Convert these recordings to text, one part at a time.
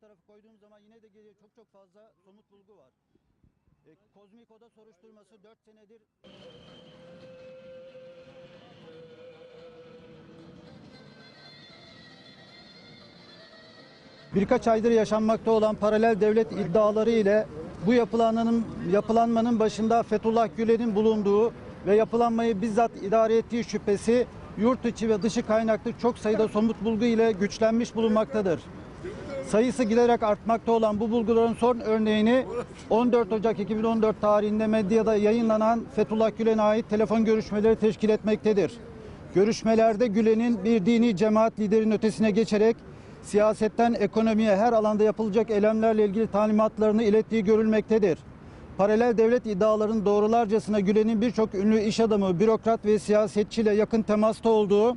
tarafı koyduğum zaman yine de geriye çok çok fazla somut bulgu var. E, Kozmik Oda soruşturması 4 senedir birkaç aydır yaşanmakta olan paralel devlet iddiaları ile bu yapılanmanın, yapılanmanın başında Fethullah Gülen'in bulunduğu ve yapılanmayı bizzat idare ettiği şüphesi yurt içi ve dışı kaynaklı çok sayıda somut bulgu ile güçlenmiş bulunmaktadır. Sayısı giderek artmakta olan bu bulguların son örneğini 14 Ocak 2014 tarihinde medyada yayınlanan Fethullah Gülen'e ait telefon görüşmeleri teşkil etmektedir. Görüşmelerde Gülen'in bir dini cemaat liderinin ötesine geçerek siyasetten ekonomiye her alanda yapılacak eylemlerle ilgili talimatlarını ilettiği görülmektedir. Paralel devlet iddialarının doğrularcasına Gülen'in birçok ünlü iş adamı, bürokrat ve siyasetçiyle yakın temasta olduğu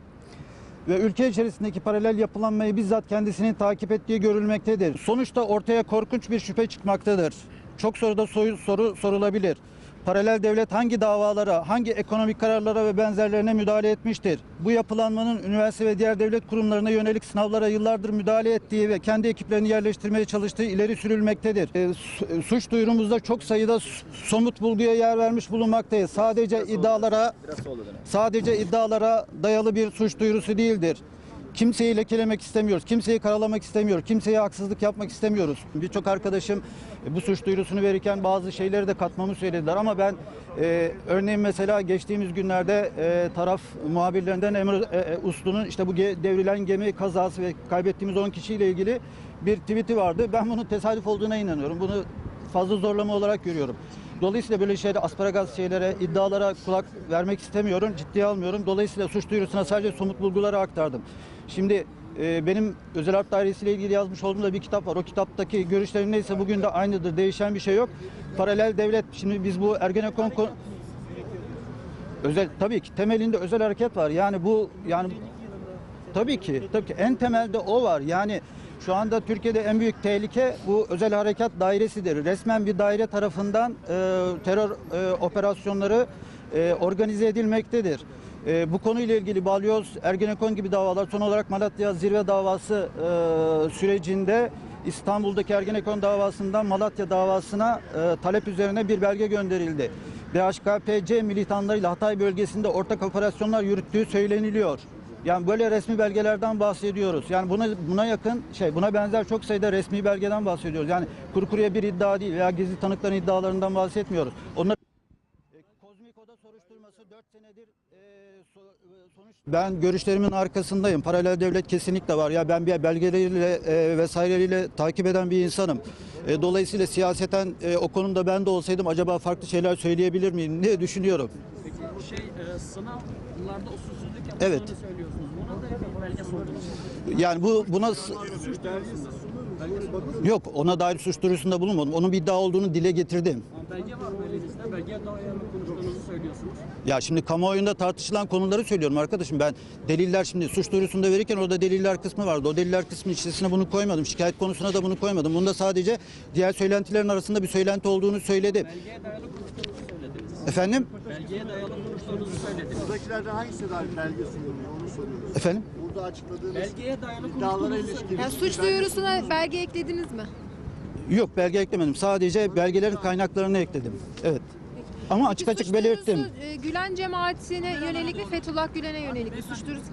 ve ülke içerisindeki paralel yapılanmayı bizzat kendisinin takip ettiği görülmektedir. Sonuçta ortaya korkunç bir şüphe çıkmaktadır. Çok soruda soru, soru sorulabilir. Paralel devlet hangi davalara, hangi ekonomik kararlara ve benzerlerine müdahale etmiştir? Bu yapılanmanın üniversite ve diğer devlet kurumlarına yönelik sınavlara yıllardır müdahale ettiği ve kendi ekiplerini yerleştirmeye çalıştığı ileri sürülmektedir. E, su- suç duyurumuzda çok sayıda somut bulguya yer vermiş bulunmaktayız. Sadece iddialara sadece iddialara dayalı bir suç duyurusu değildir. Kimseyi lekelemek istemiyoruz, kimseyi karalamak istemiyoruz, kimseye haksızlık yapmak istemiyoruz. Birçok arkadaşım e, bu suç duyurusunu verirken bazı şeyleri de katmamı söylediler ama ben e, örneğin mesela geçtiğimiz günlerde e, taraf muhabirlerinden Emre e, e, Uslu'nun işte bu ge- devrilen gemi kazası ve kaybettiğimiz 10 kişiyle ilgili bir tweet'i vardı. Ben bunun tesadüf olduğuna inanıyorum. Bunu fazla zorlama olarak görüyorum. Dolayısıyla böyle şeyde asparagas şeylere, iddialara kulak vermek istemiyorum, ciddiye almıyorum. Dolayısıyla suç duyurusuna sadece somut bulguları aktardım. Şimdi e, benim özel harp dairesiyle ilgili yazmış olduğum da bir kitap var. O kitaptaki görüşlerim neyse bugün de aynıdır. Değişen bir şey yok. Paralel devlet, şimdi biz bu Ergenekon kon- özel tabii ki temelinde özel hareket var. Yani bu yani Tabii ki, tabii ki en temelde o var. Yani şu anda Türkiye'de en büyük tehlike bu özel harekat dairesidir. Resmen bir daire tarafından e, terör e, operasyonları e, organize edilmektedir. E, bu konuyla ilgili Balyoz, Ergenekon gibi davalar, son olarak Malatya zirve davası e, sürecinde İstanbul'daki Ergenekon davasından Malatya davasına e, talep üzerine bir belge gönderildi. DHKPC militanlarıyla Hatay bölgesinde ortak operasyonlar yürüttüğü söyleniliyor. Yani böyle resmi belgelerden bahsediyoruz. Yani buna buna yakın şey, buna benzer çok sayıda resmi belgeden bahsediyoruz. Yani kuru bir iddia değil veya gizli tanıkların iddialarından bahsetmiyoruz. Onlar E, Kozmik Oda soruşturması 4 senedir e, e, ben görüşlerimin arkasındayım. Paralel devlet kesinlikle var. Ya ben bir belgeleriyle e, vesaireleriyle takip eden bir insanım. E, dolayısıyla siyaseten e, o konuda ben de olsaydım acaba farklı şeyler söyleyebilir miyim diye düşünüyorum. Şey e, sınavlarda usulsüzlük yapıldığını Evet. söylüyorsunuz. Buna da bir belge sordunuz. Yani bu buna yok ona dair suç duyurusunda bulunmadım. Onun bir iddia olduğunu dile getirdim. Belge var böyle elinizde. Belgeye dayalı konuştuğunuzu söylüyorsunuz. Ya şimdi kamuoyunda tartışılan konuları söylüyorum arkadaşım. Ben deliller şimdi suç duyurusunda verirken orada deliller kısmı vardı. O deliller kısmı içerisine bunu koymadım. Şikayet konusuna da bunu koymadım. Bunda sadece diğer söylentilerin arasında bir söylenti olduğunu söyledim. Belgeye dayalı konuştuğunuzu. Efendim? Belgeye dayalı konuştuğunuzu söylediniz. Buradakilerden hangisine dair belge sunulmuyor onu soruyoruz. Efendim? Burada açıkladığınız Belgeye dayalı iddialara ilişkin Yani suç belge duyurusuna belge eklediniz mi? Yok belge eklemedim. Sadece belgelerin kaynaklarını ekledim. Evet. Ama açık açık belirttim. e, Gülen cemaatine yönelik mi Fethullah Gülen'e yönelik mi? Suç duyurusu?